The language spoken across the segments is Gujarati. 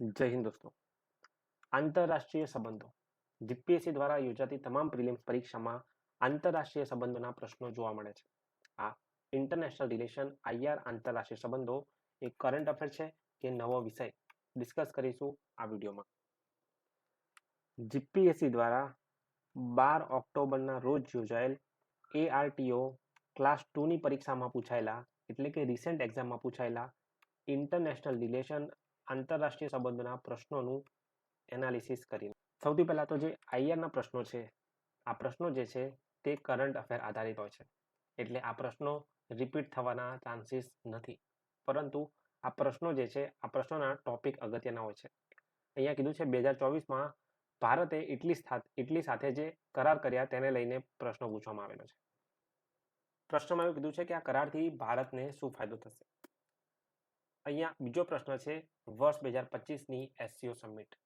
જય હિન્દ દોસ્તો. આંતરરાષ્ટ્રીય સંબંધો. જીપીએસસી દ્વારા યોજાતી તમામ પ્રિલિમ્સ પરીક્ષામાં આંતરરાષ્ટ્રીય સંબંધોના પ્રશ્નો જોવા મળે છે. આ ઇન્ટરનેશનલ રિલેશન આઈઆર આંતરરાષ્ટ્રીય સંબંધો એક કરંટ અફેર છે કે નવો વિષય ડિસ્કસ કરીશું આ વિડીયોમાં. જીપીએસસી દ્વારા બાર ઓક્ટોબરના રોજ યોજાયેલ એઆરટીઓ ક્લાસ ટુની પરીક્ષામાં પૂછાયેલા એટલે કે રિસેન્ટ એક્ઝામમાં પૂછાયેલા ઇન્ટરનેશનલ રિલેશન આંતરરાષ્ટ્રીય સંબંધોના પ્રશ્નોનું એનાલિસિસ કરીને. સૌથી પહેલાં તો જે આઈઆરના પ્રશ્નો છે, આ પ્રશ્નો જે છે તે કરંટ અફેર આધારિત હોય છે. એટલે આ પ્રશ્નો રિપીટ થવાના ચાન્સીસ નથી. પરંતુ આ પ્રશ્નો જે છે, આ પ્રશ્નોના ટોપિક અગત્યના હોય છે. અહીંયા કીધું છે બે હજાર ચોવીસમાં ભારતે ઇટલી ઇટલી સાથે જે કરાર કર્યા તેને લઈને પ્રશ્નો પૂછવામાં આવેલો છે. પ્રશ્નમાં એવું કીધું છે કે આ કરારથી ભારતને શું ફાયદો થશે? અહીંયા બીજો પ્રશ્ન છે, વર્ષ બે હજાર પચીસની એસસીઓ સમિટ.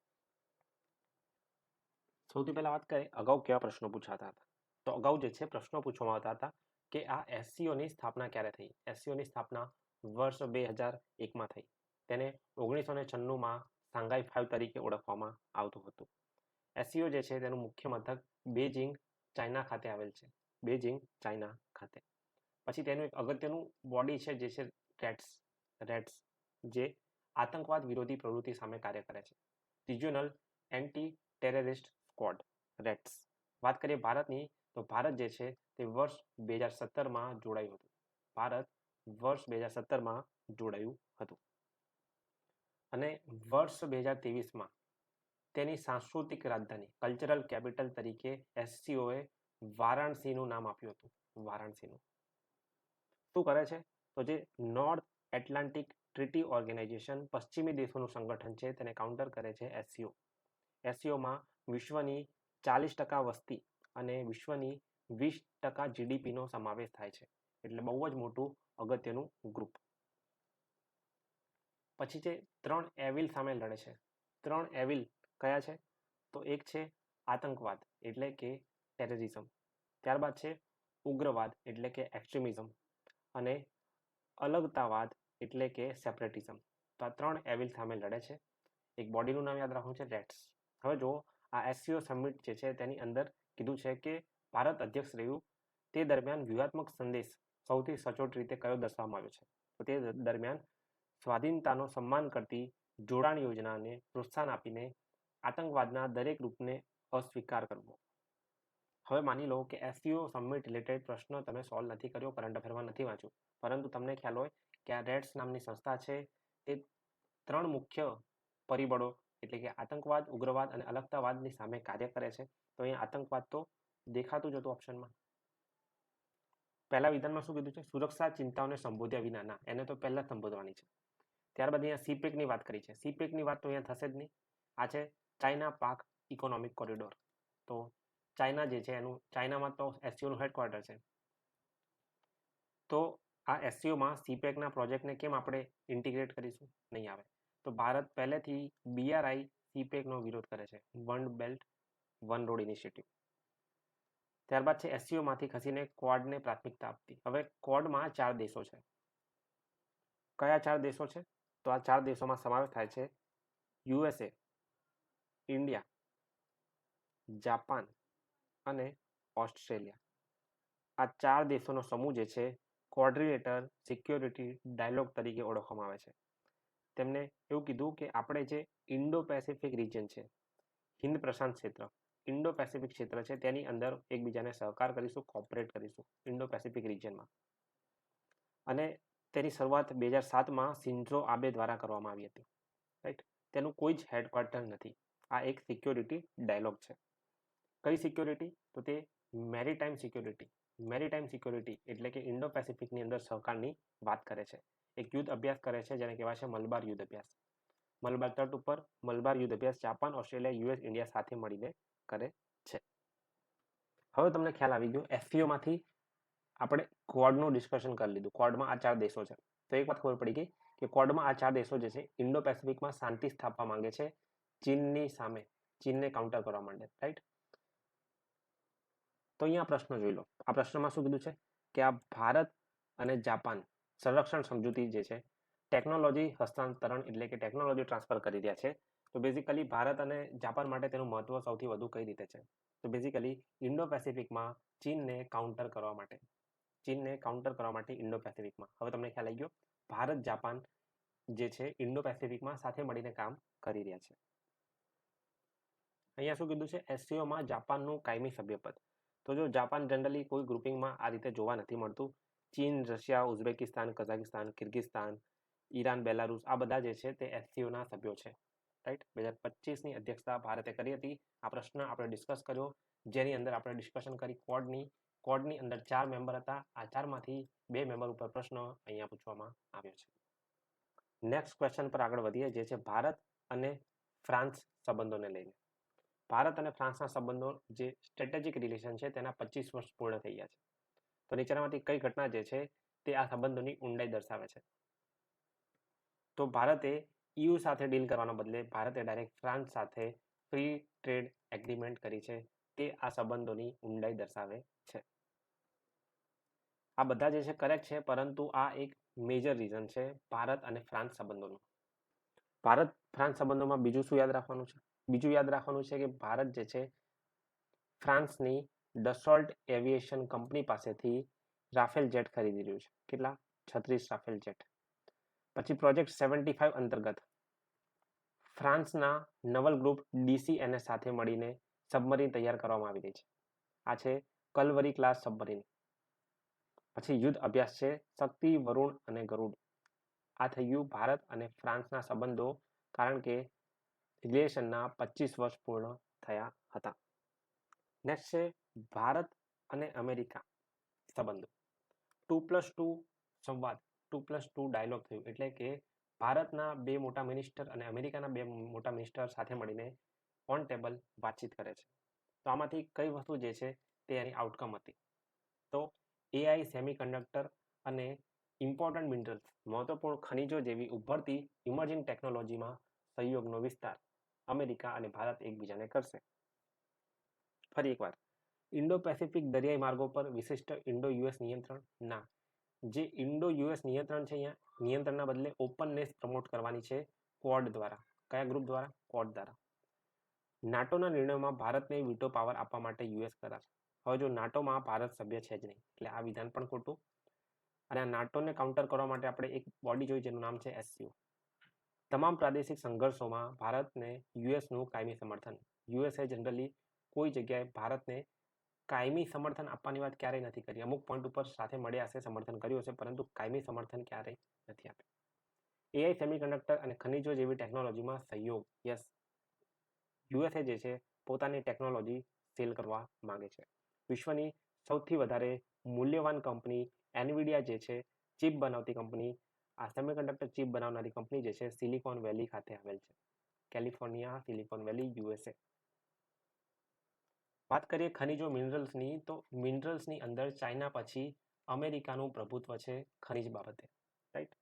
સૌથી પહેલા વાત કરીએ, અગાઉ કેવા પ્રશ્નો પૂછાતા હતા? તો અગાઉ જે છે, પ્રશ્નો પૂછવામાં આવતા હતા કે આ એસસીઓની સ્થાપના ક્યારે થઈ? એસસીઓની સ્થાપના વર્ષ બે હજાર એકમાં થઈ. તેને ઓગણીસો ને છન્નુંમાં સાંઘાઈ ફાઇવ તરીકે ઓળખવામાં આવતું હતું. એસસીઓ જે છે, તેનું મુખ્ય મથક બેજિંગ ચાઇના ખાતે આવેલ છે. બેજિંગ ચાઇના ખાતે. પછી તેનું એક અગત્યનું બોડી છે, જે છે રેટ્સ રેટ્સ જે આતંકવાદ વિરોધી પ્રવૃત્તિ સામે કાર્ય કરે છે. Regional anti terrorist squad raids વાત કરીએ ભારતની, તો ભારત જે છે તે વર્ષ બે હજાર સત્તરમાં જોડાયું હતું. ભારત વર્ષ બે હજાર સત્તરમાં જોડાયું હતું. અને વર્ષ બે હજાર ત્રેવીસમાં તેની સાંસ્કૃતિક રાજધાની કલ્ચરલ કેપિટલ તરીકે એસસીઓએ વારાણસીનું નામ આપ્યું હતું. વારાણસીનું. શું કરે છે? તો જે નોર્થ એટલાન્ટિક ટ્રીટી ઓર્ગેનાઇઝેશન પશ્ચિમી દેશોનું સંગઠન છે, તેને કાઉન્ટર કરે છે એસસીઓ એસસીઓમાં વિશ્વની ચાલીસ ટકા વસ્તી અને વિશ્વની વીસ ટકા જીડીપીનો સમાવેશ થાય છે, એટલે બહુ જ મોટું અગત્યનું ગ્રુપ પછી છે, ત્રણ એવિલ સામે લડે છે. ત્રણ એવિલ કયા છે? તો એક છે આતંકવાદ, એટલે કે ટેરરિઝમ ત્યારબાદ છે ઉગ્રવાદ, એટલે કે એક્સ્ટ્રીમિઝમ અને અલગતાવાદ એટલે કે સેપરેટિઝમ તો આ ત્રણ એવિલ સામે લડે છે. એક બોડીનું નામ યાદ રાખવું છે રેટ્સ હવે જો આ એસસીઓ સમિટ જે છે, તેની અંદર કીધું છે કે ભારત અધ્યક્ષ રહ્યું. તે દરમિયાન વ્યૂહાત્મક સંદેશ સૌથી સચોટ રીતે કયો દર્શાવવામાં આવ્યો છે? તો તે દરમિયાન સ્વાધીનતાનો સન્માન કરતી જોડાણ યોજનાને પ્રોત્સાહન આપીને આતંકવાદના દરેક રૂપને અસ્વીકાર કરવો. હવે માની લો કે એસસીઓ સમિટ રિલેટેડ પ્રશ્ન તમે સોલ્વ નથી કર્યો કરંટ અફેરમાં નથી વાંચ્યું. પરંતુ તમને ખ્યાલ હોય કે આ રેડ્સ નામની સંસ્થા છે તે ત્રણ મુખ્ય પરિબળો એટલે કે આતંકવાદ, ઉગ્રવાદ અને અલગતાવાદની સામે કાર્ય કરે છે. તો અહીંયા આતંકવાદ તો દેખાતું જ હતું ઓપ્શનમાં પહેલા વિધાનમાં શું કીધું છે? સુરક્ષા ચિંતાઓને સંબોધ્યા વિના ના એને તો પહેલાં સંબોધવાની છે. ત્યારબાદ અહીંયા સીપેકની વાત કરી છે. સીપેકની વાત તો અહીંયા થશે જ નહીં. આ છે ચાઇના પાક ઇકોનોમિક કોરિડોર. તો ચાઇના જે છે એનું, ચાઇનામાં તો એસસીઓનું હેડક્વાર્ટર છે. તો આ એસસીઓમાં સીપેકના પ્રોજેક્ટને કેમ આપણે ઇન્ટિગ્રેટ કરીશું? નહીં આવે. તો ભારત પહેલેથી બીઆરઆઈ સીપેકનો વિરોધ કરે છે. One belt one road initiative ત્યારબાદ છે એસસીઓમાંથી ખસીને ક્વોડને પ્રાથમિકતા આપતી હવે ક્વોડમાં ચાર દેશો છે. કયા ચાર દેશો છે? તો આ ચાર દેશોમાં સમાવેશ થાય છે યુએસએ ઇન્ડિયા, જાપાન અને ઓસ્ટ્રેલિયા. આ ચાર દેશોનો સમૂહ જે છે કોર્ડિનેટર સિક્યોરિટી ડાયલોગ તરીકે ઓળખવામાં આવે છે. તેમણે એવું કીધું કે આપણે જે ઇન્ડો પેસિફિક રિજન છે, હિન્દ પ્રશાંત ક્ષેત્ર, ઇન્ડો પેસિફિક ક્ષેત્ર છે તેની અંદર એકબીજાને સહકાર કરીશું કોઓપરેટ કરીશું ઇન્ડો પેસિફિક રિજનમાં. અને તેની શરૂઆત બે હજાર સાતમાં સિન્ઝો આબે દ્વારા કરવામાં આવી હતી. રાઈટ તેનું કોઈ જ હેડક્વાર્ટર નથી. આ એક સિક્યોરિટી ડાયલોગ છે. કઈ સિક્યોરિટી તો તે મેરીટાઈમ સિક્યોરિટી મેરીટાઈમ સિક્યોરિટી એટલે કે ઇન્ડો પેસિફિકની અંદર સહકારની વાત કરે છે. એક યુદ્ધ અભ્યાસ કરે છે જેને કહેવાય છે મલબાર યુદ્ધ અભ્યાસ. મલબાર તટ ઉપર મલબાર યુદ્ધ અભ્યાસ જાપાન, ઓસ્ટ્રેલિયા, યુએસ, ઇન્ડિયા સાથે મળીને કરે છે. હવે તમને ખ્યાલ આવી ગયો, એફસીઓમાંથી આપણે ક્વોડનું ડિસ્કશન કરી લીધું. ક્વોડમાં આ ચાર દેશો છે. તો એક વાત ખબર પડી ગઈ કે ક્વોડમાં આ ચાર દેશો જે છે ઇન્ડો પેસિફિકમાં શાંતિ સ્થાપવા માંગે છે ચીનની સામે. ચીનને કાઉન્ટર કરવા માંડે રાઈટ તો અહીંયા પ્રશ્ન જોઈ લો. આ પ્રશ્નમાં શું કીધું છે? કે આ ભારત અને જાપાન સંરક્ષણ સમજૂતી જે છે ટેકનોલોજી હસ્તાંતરણ એટલે કે ટેકનોલોજી ટ્રાન્સફર કરી રહ્યા છે. તો બેઝિકલી ભારત અને જાપાન માટે તેનું મહત્વ સૌથી વધુ કઈ રીતે છે? તો બેઝિકલી ઇન્ડો પેસિફિકમાં ચીનને કાઉન્ટર કરવા માટે, ચીનને કાઉન્ટર કરવા માટે ઇન્ડો પેસિફિકમાં હવે તમને ખ્યાલ આવી ગયો, ભારત, જાપાન જે છે ઇન્ડો પેસિફિકમાં સાથે મળીને કામ કરી રહ્યા છે. અહીંયા શું કીધું છે? એસસીઓમાં જાપાનનું કાયમી સભ્યપદ. તો જો જાપાન જનરલી કોઈ ગ્રુપિંગમાં આ રીતે જોવા નથી મળતું. ચીન, Russia, Uzbekistan, Kazakhstan, Kyrgyzstan, Iran, Belarus, આ બધા જે છે તે એસસીઓના સભ્યો છે. રાઈટ બે હજાર પચીસની અધ્યક્ષતા ભારતે કરી હતી. આ પ્રશ્ન આપણે ડિસ્કસ કર્યો. જેની અંદર આપણે ડિસ્કશન કરી કોડની કોડની અંદર ચાર મેમ્બર હતા. આ ચારમાંથી બે મેમ્બર ઉપર પ્રશ્ન અહીંયા પૂછવામાં આવ્યો છે. નેક્સ્ટ ક્વેશ્ચન પર આગળ વધીએ, જે છે ભારત અને ફ્રાન્સ સંબંધોને લઈને. ભારત અને ફ્રાન્સના સંબંધો જે સ્ટ્રેટેજિક રિલેશન છે તેના પચીસ વર્ષ પૂર્ણ થઈ ગયા છે. તો નીચેનામાંથી કઈ ઘટના જે છે તે આ સંબંધોની ઊંડાઈ દર્શાવે છે? તો ભારતે યુ સાથે ડીલ કરવાના બદલે ભારતે ડાયરેક્ટ ફ્રાન્સ સાથે ફ્રી ટ્રેડ એગ્રીમેન્ટ કરી છે. તે આ સંબંધોની ઊંડાઈ દર્શાવે છે. આ બધા જે છે કરેક્ટ છે, પરંતુ આ એક મેજર રીઝન છે ભારત અને ફ્રાન્સ સંબંધોનું. ભારત ફ્રાન્સ સંબંધોમાં બીજું શું યાદ રાખવાનું છે? બીજું યાદ રાખવાનું છે કે ભારત જે છે, ફ્રાન્સની ડસોલ્ટ એવિએશન કંપની પાસેથી રાફેલ જેટ ખરીદી રહ્યું છે. કેટલા? છત્રીસ રાફેલ જેટ. પછી પ્રોજેક્ટ સેવન્ટી ફાઇવ અંતર્ગત ફ્રાન્સના નવલ ગ્રુપ ડીસીએનએસ સાથે મળીને સબમરીન તૈયાર કરવામાં આવી રહી છે. આ છે કલવરી ક્લાસ સબમરીન. પછી યુદ્ધ અભ્યાસ છે શક્તિ, વરુણ અને ગરુડ. આ થઈ ગયું ભારત અને ફ્રાન્સના સંબંધો કારણ કે રિલેશનના પચીસ વર્ષ પૂર્ણ થયા હતા. નેક્સ્ટ છે ભારત અને અમેરિકા સંબંધો. ટુ પ્લસ ટુ સંવાદ ટુ પ્લસ ટુ ડાયલોગ થયું. એટલે કે ભારતના બે મોટા મિનિસ્ટર અને અમેરિકાના બે મોટા મિનિસ્ટર સાથે મળીને ઓન ટેબલ વાતચીત કરે છે. તો આમાંથી કઈ વસ્તુ જે છે તે એની આઉટકમ હતી. તો એઆઈ સેમી કન્ડક્ટર અને ઇમ્પોર્ટન્ટ મિનરલ્સ મહત્વપૂર્ણ ખનિજો જેવી ઉભરતી ઇમર્જિંગ ટેકનોલોજીમાં સહયોગનો વિસ્તાર. અમેરિકા અને ભારત એકબીજાને કરશે ફરી એકવાર ઇન્ડો પેસિફિક દરિયાઈ માર્ગો પર વિશિષ્ટ ઇન્ડો યુએસ નિયંત્રણ ના જે ઇન્ડો યુએસ નિયંત્રણ છે અહીંયા નિયંત્રણના બદલે ઓપનનેસ પ્રમોટ કરવાની છે ક્વોડ દ્વારા કયા ગ્રુપ દ્વારા ક્વોડ દ્વારા નાટોના નિર્ણયમાં ભારતને વીટો પાવર આપવા માટે યુએસ કરાર હવે જો નાટોમાં ભારત સભ્ય છે જ નહીં એટલે આ વિધાન પણ ખોટું અને આ નાટોને કાઉન્ટર કરવા માટે આપણે એક બોડી જોઈ જેનું નામ છે એસસીઓ તમામ પ્રાદેશિક સંઘર્ષોમાં ભારતને યુએસનું કાયમી સમર્થન. યુએસએ જનરલી કોઈ જગ્યાએ ભારતને કાયમી સમર્થન આપવાની વાત ક્યારેય નથી કરી. અમુક પોઈન્ટ ઉપર સાથે મળ્યા હશે સમર્થન કર્યું હશે, પરંતુ કાયમી સમર્થન ક્યારેય નથી આપ્યું. એઆઈ સેમિકન્ડક્ટર અને ખનિજો જેવી ટેકનોલોજીમાં સહયોગ યસ યુએસએ જે છે, પોતાની ટેકનોલોજી સેલ કરવા માંગે છે. વિશ્વની સૌથી વધારે મૂલ્યવાન કંપની એનવિડિયા જે છે ચીપ બનાવતી કંપની આ સેમિકન્ડક્ટર ચીપ બનાવનારી કંપની જે છે સિલિકોન વેલી ખાતે આવેલ છે. કેલિફોર્નિયા સિલિકોન વેલી યુએસએ વાત કરીએ ખનિજો મિનરલ્સની તો મિનરલ્સની અંદર ચાઇના પછી અમેરિકાનું પ્રભુત્વ છે ખનિજ બાબતે રાઈટ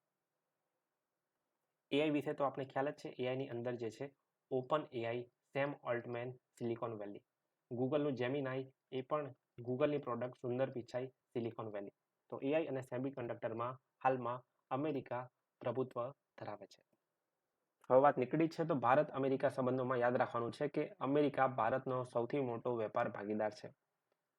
એઆઈ વિશે તો આપણે ખ્યાલ જ છે એઆઈની અંદર જે છે open AI Sam Altman silicon valley ગૂગલનું Gemini એ પણ ગૂગલની product Sundar Pichai silicon valley તો એઆઈ અને સેમી કન્ડક્ટરમાં હાલમાં અમેરિકા પ્રભુત્વ ધરાવે છે. હવે વાત નીકળી છે તો ભારત અમેરિકા સંબંધોમાં યાદ રાખવાનું છે કે અમેરિકા ભારતનો સૌથી મોટો વેપાર ભાગીદાર છે.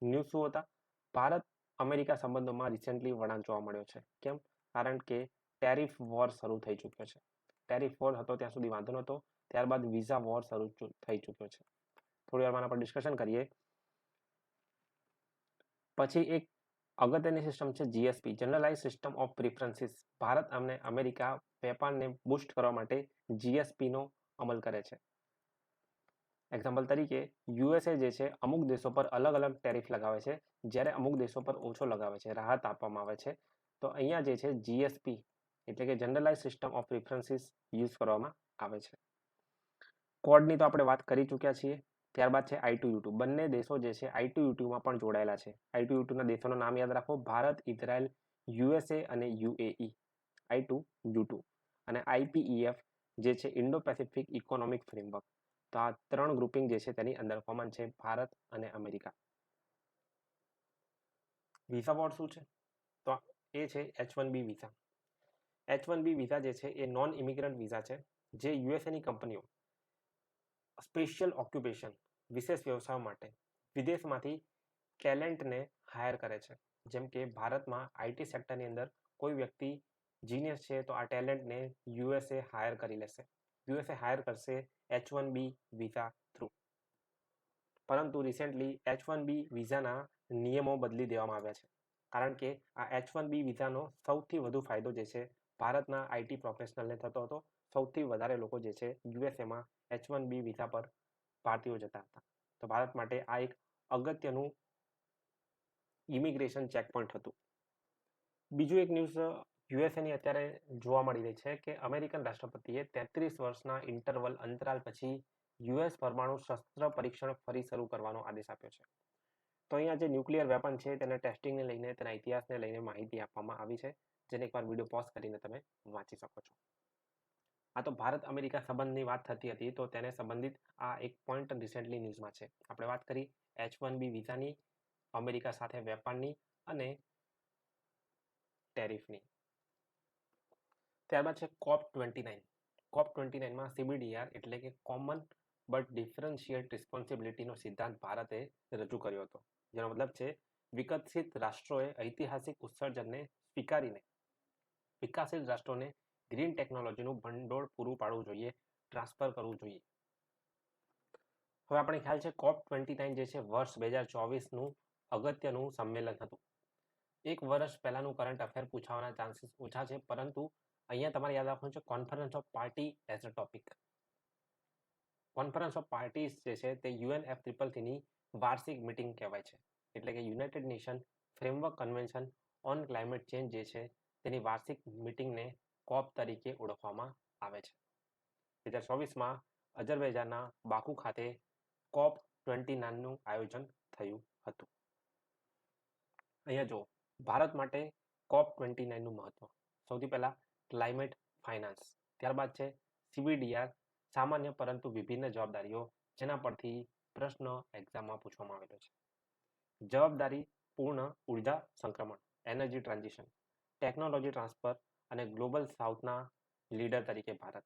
ન્યૂઝ શું હતા? ભારત અમેરિકા સંબંધોમાં રિસેન્ટલી વળાંક જોવા મળ્યો છે. કેમ? કારણ કે ટેરિફ વોર શરૂ થઈ ચૂક્યો છે. ટેરિફ વોર હતો ત્યાં સુધી વાંધો નહોતો. ત્યારબાદ વિઝા વોર શરૂ થઈ ચૂક્યો છે. થોડી વાર પર ડિસ્કશન કરીએ. પછી એક અગત્યની સિસ્ટમ છે GSP generalise system of preferences Bharat અને અમેરિકા વેપારને બુસ્ટ કરવા માટે જીએસપીનો અમલ કરે છે. એક્ઝામ્પલ તરીકે યુએસએ જે છે, અમુક દેશો પર અલગ અલગ ટેરિફ લગાવે છે. જ્યારે અમુક દેશો પર ઓછો લગાવે છે, રાહત આપવામાં આવે છે. તો અહીંયા જે છે જીએસપી એટલે કે generalise system of preferences use કરવામાં આવે છે. કોડની તો આપણે વાત કરી ચૂક્યા છીએ. ત્યારબાદ છે આઈ ટુ યુટ્યુબ બંને દેશો જે છે આઈ ટુ યુટ્યુબમાં પણ જોડાયેલા છે. આઈ ટુ યુટ્યુબના દેશોના નામ યાદ રાખો. ભારત, ઇઝરાયલ, યુએસએ અને યુએઈ. આઈ ટુ યુ અને આઈપીઈએફ જે છે ઇન્ડો પેસિફિક ઇકોનોમિક ફ્રેમવર્ક. તો આ ત્રણ ગ્રુપિંગ જે છે તેની અંદર કોમન છે ભારત અને અમેરિકા. વિઝા બોર્ડ શું છે? તો એ છે H one B visa H one B visa જે છે એ નોન ઇમિગ્રન્ટ વિઝા છે જે યુએસએની કંપનીઓ સ્પેશિયલ ઓક્યુપેશન વિશેષ વ્યવસાય માટે વિદેશમાંથી ટેલેન્ટને હાયર કરે છે. જેમ કે ભારતમાં આઈટી સેક્ટરની અંદર કોઈ વ્યક્તિ જીનિયસ છે તો આ ટેલેન્ટને યુએસએ હાયર કરી લેશે. યુએસએ હાયર કરશે H one B visa through. પરંતુ રિસેન્ટલી એચ વન બી વિઝાના નિયમો બદલી દેવામાં આવ્યા છે. કારણ કે આ એચ વન બી વિઝાનો સૌથી વધુ ફાયદો જે છે, ભારતના આઈટી પ્રોફેશનલને થતો હતો. સૌથી વધારે લોકો જે છે યુએસએમાં એચ વન બી વિઝા પર ભારતીયો જતા હતા. તો ભારત માટે આ એક અગત્યનું ઇમિગ્રેશન ચેકપોઇન્ટ હતું. બીજું એક ન્યૂઝ યુએસએની અત્યારે જોવા મળી રહી છે કે અમેરિકન રાષ્ટ્રપતિએ તેત્રીસ વર્ષના ઇન્ટરવલ અંતરાલ પછી યુએસ પરમાણુ શસ્ત્ર પરીક્ષણ ફરી શરૂ કરવાનો આદેશ આપ્યો છે. તો અહીંયા જે ન્યુક્લિયર વેપન છે તેના ટેસ્ટિંગને લઈને તેના ઇતિહાસને લઈને માહિતી આપવામાં આવી છે. જેને એકવાર વીડિયો પોઝ કરીને તમે વાંચી શકો છો. આ તો ભારત અમેરિકા સંબંધની વાત થતી હતી, તો તેને સંબંધિત આ એક પોઈન્ટ રિસેન્ટલી ન્યૂઝમાં છે. આપણે વાત કરી એચ વન બી વિઝાની, અમેરિકા સાથે વેપારની અને ટેરિફની. ત્યારબાદ છે COP twenty nine COP twenty નાઇનમાં CBDR એટલે કે કોમન બટ ડિફરન્શિએટ રિસ્પોન્સિબિલિટીનો સિદ્ધાંત ભારતે રજૂ કર્યો હતો. જેનો મતલબ છે વિકસિત રાષ્ટ્રોએ ઐતિહાસિક ઉત્સર્જનને સ્વીકારીને વિકાસશીલ રાષ્ટ્રોને ગ્રીન ટેકનોલોજીનું ભંડોળ પૂરું પાડવું જોઈએ, ટ્રાન્સફર કરવું જોઈએ. હવે આપણે ખ્યાલ છે કોપ ટ્વેન્ટી નાઇન જે છે વર્ષ બે હજાર ચોવીસનું અગત્યનું સંમેલન હતું. એક વર્ષ પહેલાંનું કરંટ અફેર પૂછાવાના ચાન્સીસ ઓછા છે, પરંતુ અહીંયા તમારે યાદ રાખવાનું છે conference of party as a topic conference of parties જે છે તે યુએન એફ ટ્રિપલ થ્રીની વાર્ષિક મિટિંગ કહેવાય છે. એટલે કે united nation framework convention on climate change જે છે તેની વાર્ષિક મિટિંગને કોપ તરીકે ઓળખવામાં આવે છે. બે હજાર ચોવીસમાં અજરબૈજાનના બાકુ ખાતે કોપ ટ્વેન્ટી નાઇનનું આયોજન થયું હતું. અહીંયા જો ભારત માટે કોપ ટ્વેન્ટી નાઇનનું મહત્વ. સૌથી પહેલાં ક્લાઇમેટ ફાઇનાન્સ, ત્યારબાદ છે સીબીડીઆર, સામાન્ય પરંતુ વિભિન્ન જવાબદારીઓ, જેના પરથી પ્રશ્ન એક્ઝામમાં પૂછવામાં આવેલો છે. જવાબદારી પૂર્ણ ઊર્જા સંક્રમણ, એનર્જી ટ્રાન્ઝિશન, ટેકનોલોજી ટ્રાન્સફર અને ગ્લોબલ સાઉથના લીડર તરીકે ભારત.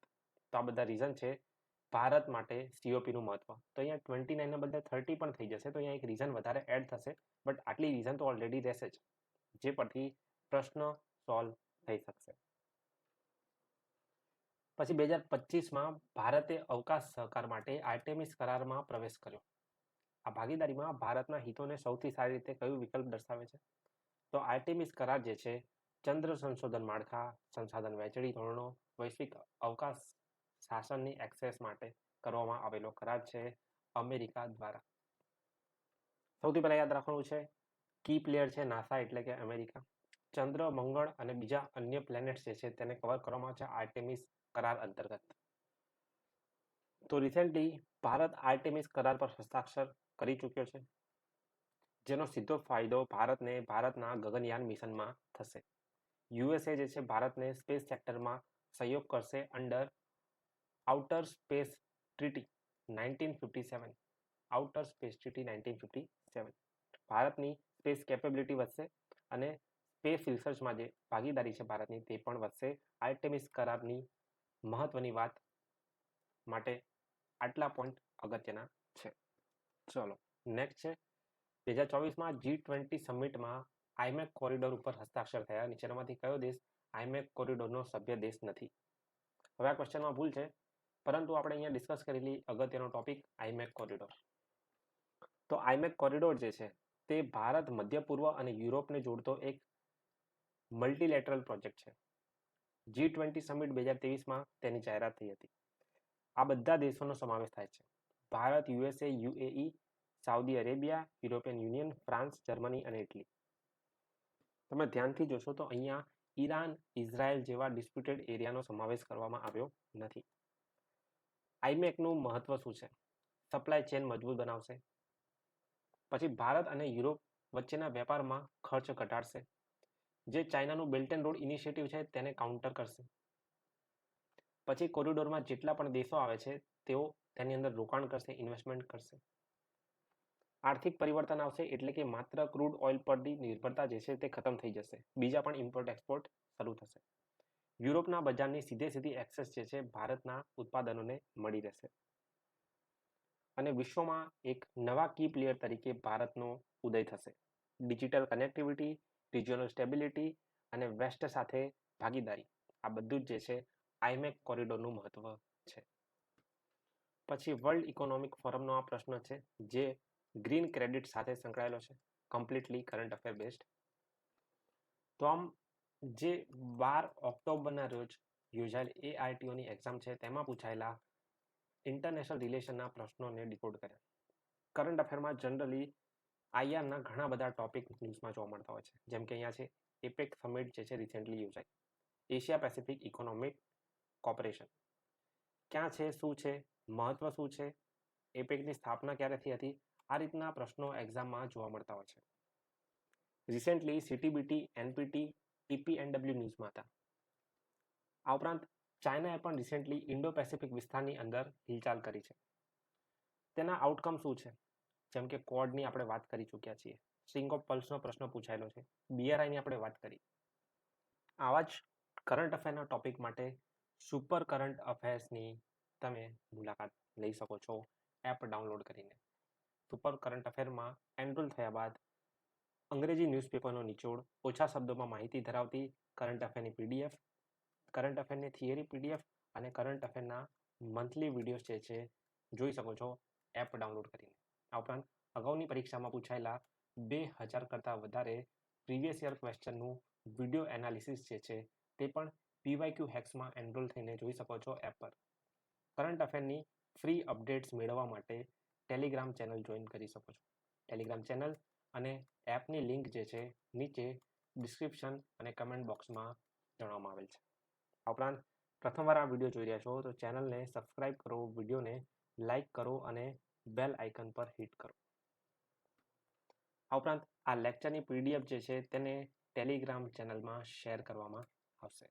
તો આ બધા રીઝન છે. ભારત માટે સીઓપીનું મહત્વ. તો અહીંયા ટ્વેન્ટી નાઇનના બદલે થર્ટી પણ થઈ જશે. તો અહીંયા એક રીઝન વધારે એડ થશે. બટ આટલી રીઝન તો ઓલરેડી રહેશે જ. જે પરથી પ્રશ્ન સોલ્વ થઈ શકશે. પછી બે હજાર પચીસમાં ભારતે અવકાશ સહકાર માટે આર્ટેમિસ કરારમાં પ્રવેશ કર્યો. આ ભાગીદારીમાં ભારતના હિતોને સૌથી સારી રીતે કયું વિકલ્પ દર્શાવે છે? તો આર્ટેમિસ કરાર જે છે ચંદ્ર સંશોધન માળખા, સંસાધન વહેંચણી ધોરણો, વૈશ્વિક અવકાશ શાસનની એક્સેસ માટે કરવામાં આવેલો કરાર છે અમેરિકા દ્વારા. સૌથી પહેલાં યાદ રાખવાનું છે કી પ્લેયર છે નાસા એટલે કે અમેરિકા. ચંદ્ર, મંગળ અને બીજા અન્ય પ્લેનેટ્સ જે છે તેને કવર કરવામાં આવે છે આર્ટેમિસ કરાર અંતર્ગત. તો રિસેન્ટલી ભારત આર્ટેમિસ કરાર પર હસ્તાક્ષર કરી ચૂક્યો છે, જેનો સીધો ફાયદો ભારતને ભારતના ગગનયાન મિશનમાં થશે. યુએસએ જે છે, ભારતને સ્પેસ સેક્ટરમાં સહયોગ કરશે under outer space treaty nineteen fifty seven. Outer space treaty nineteen fifty seven. ભારતની સ્પેસ કેપેબિલિટી વધશે અને સ્પેસ રિસર્ચમાં જે ભાગીદારી છે ભારતની તે પણ વધશે. આર્ટેમિસ કરારની મહત્વની વાત માટે આટલા પોઈન્ટ અગત્યના છે. ચલો, નેક્સ્ટ છે. બે હજાર ચોવીસમાં જી ટ્વેન્ટી સમિટમાં આઈમેક કોરિડોર ઉપર હસ્તાક્ષર થયા નીચેનામાંથી કયો દેશ આઈમેક કોરિડોરનો સભ્ય દેશ નથી? હવે આ ક્વેશ્ચનમાં ભૂલ છે, પરંતુ આપણે અહીંયા ડિસ્કસ કરેલી અગત્યનો ટોપિક આઈમેક કોરિડોર. તો આઈમેક કોરિડોર જે છે, તે ભારત, મધ્ય, પૂર્વ અને યુરોપને જોડતો એક મલ્ટીલેટરલ પ્રોજેક્ટ છે. જી ટ્વેન્ટી સમિટ બે હજાર ત્રેવીસમાં તેની જાહેરાત થઈ હતી. આ બધા દેશોનો સમાવેશ થાય છે. Bharat, USA, UAE, Saudi Arabia, European Union, France, Germany અને ઇટલી. તમે ધ્યાનથી જોશો તો અહીંયા ઈરાન, ઇઝરાયલ જેવા ડિસ્પ્યુટેડ એરિયાનો સમાવેશ કરવામાં આવ્યો નથી. આઈમેકનું મહત્વ શું છે? સપ્લાય ચેન મજબૂત બનાવશે. પછી ભારત અને યુરોપ વચ્ચેના વેપારમાં ખર્ચ ઘટાડશે. જે ચાઇનાનું બેલ્ટ એન્ડ રોડ ઇનિશિયેટિવ છે તેને કાઉન્ટર કરશે. પછી કોરિડોરમાં જેટલા પણ દેશો આવે છે, તેઓ તેની અંદર રોકાણ કરશે ઇન્વેસ્ટમેન્ટ કરશે. આર્થિક પરિવર્તન આવશે એટલે કે માત્ર ક્રૂડ ઓઇલ પરની નિર્ભરતા જે છે તે ખતમ થઈ જશે. બીજા પણ ઇમ્પોર્ટ એક્સપોર્ટ શરૂ થશે. યુરોપના બજારની સીધે સીધી એક્સેસ જે છે ભારતના ઉત્પાદનોને મળી રહેશે. અને વિશ્વમાં એક નવા કી પ્લેયર તરીકે ભારતનો ઉદય થશે. ડિજિટલ કનેક્ટિવિટી રિજિયોનલ સ્ટેબિલિટી અને વેસ્ટ સાથે ભાગીદારી. આ બધું જ જે છે આઈમેક કોરિડોરનું મહત્વ છે. પછી વર્લ્ડ ઇકોનોમિક ફોરમનો આ પ્રશ્ન છે, જે ગ્રીન ક્રેડિટ સાથે સંકળાયેલો છે. કમ્પ્લીટલી કરંટ અફેર બેસ્ડ તો આમ જે બાર ઓક્ટોબરના રોજ યોજાયેલ એઆરટીઓની એક્ઝામ છે, તેમાં પૂછાયેલા ઇન્ટરનેશનલ રિલેશનના પ્રશ્નોને ડિકોડ કર્યા. કરંટ અફેરમાં જનરલી આઈઆરના ઘણા બધા ટોપિક ન્યૂઝમાં જોવા મળતા હોય છે. જેમ કે અહીંયા છે, એપેક સમિટ જે છે રિસેન્ટલી યોજાઈ. એશિયા પેસિફિક ઇકોનોમિક કોર્પોરેશન ક્યાં છે, શું છે, મહત્વ શું છે, એપેકની સ્થાપના ક્યારેથી હતી આ રીતના પ્રશ્નો એક્ઝામમાં જોવા મળતા હોય છે. રિસેન્ટલી સીટીબીટી એનપીટી ટીપીએનડબ્લ્યુ ન્યૂઝમાં હતા. આ ઉપરાંત ચાઇનાએ પણ રિસેન્ટલી ઇન્ડો પેસિફિક વિસ્તારની અંદર હિલચાલ કરી છે. તેના આઉટકમ શું છે? જેમ કે કોડની આપણે વાત કરી ચૂક્યા છીએ. સ્ટ્રિંગ ઓફ પલ્સનો પ્રશ્ન પૂછાયેલો છે. બીઆરઆઈની આપણે વાત કરી. આવા જ કરંટ અફેરના ટોપિક માટે સુપર કરંટ અફેર્સની તમે મુલાકાત લઈ શકો છો. એપ ડાઉનલોડ કરીને. સુપર કરંટ અફેરમાં એનરોલ થયા બાદ અંગ્રેજી ન્યૂઝપેપરનો નિચોડ, ઓછા શબ્દોમાં માહિતી ધરાવતી કરંટ અફેરની પીડીએફ, કરંટ અફેરની થિયરી પીડીએફ અને કરંટ અફેરના મંથલી વિડીયોઝ જે છે, જોઈ શકો છો, એપ ડાઉનલોડ કરીને. આ ઉપરાંત અગાઉની પરીક્ષામાં પૂછાયેલા બે હજાર કરતાં વધારે પ્રીવિયસ યર ક્વેશ્ચનનું વીડિયો એનાલિસિસ જે છે, તે પણ પીવાયક્યુ હેક્સમાં એનરોલ થઈને જોઈ શકો છો એપ પર. કરંટ અફેરની ફ્રી અપડેટ્સ મેળવવા માટે ટેલિગ્રામ ચેનલ જોઈન કરી શકો છો. ટેલિગ્રામ ચેનલ અને એપની લિંક જે છે, નીચે ડિસ્ક્રિપ્શન અને કમેન્ટ બોક્સમાં જણાવવામાં આવેલ છે. આ ઉપરાંત પ્રથમવાર આ વીડિયો જોઈ રહ્યા છો, તો ચેનલને સબસ્ક્રાઇબ કરો, વિડીયોને લાઇક કરો અને બેલ આઇકન પર હિટ કરો. આ ઉપરાંત આ લેક્ચરની પીડીએફ જે છે, તેને ટેલિગ્રામ ચેનલમાં શેર કરવામાં આવશે.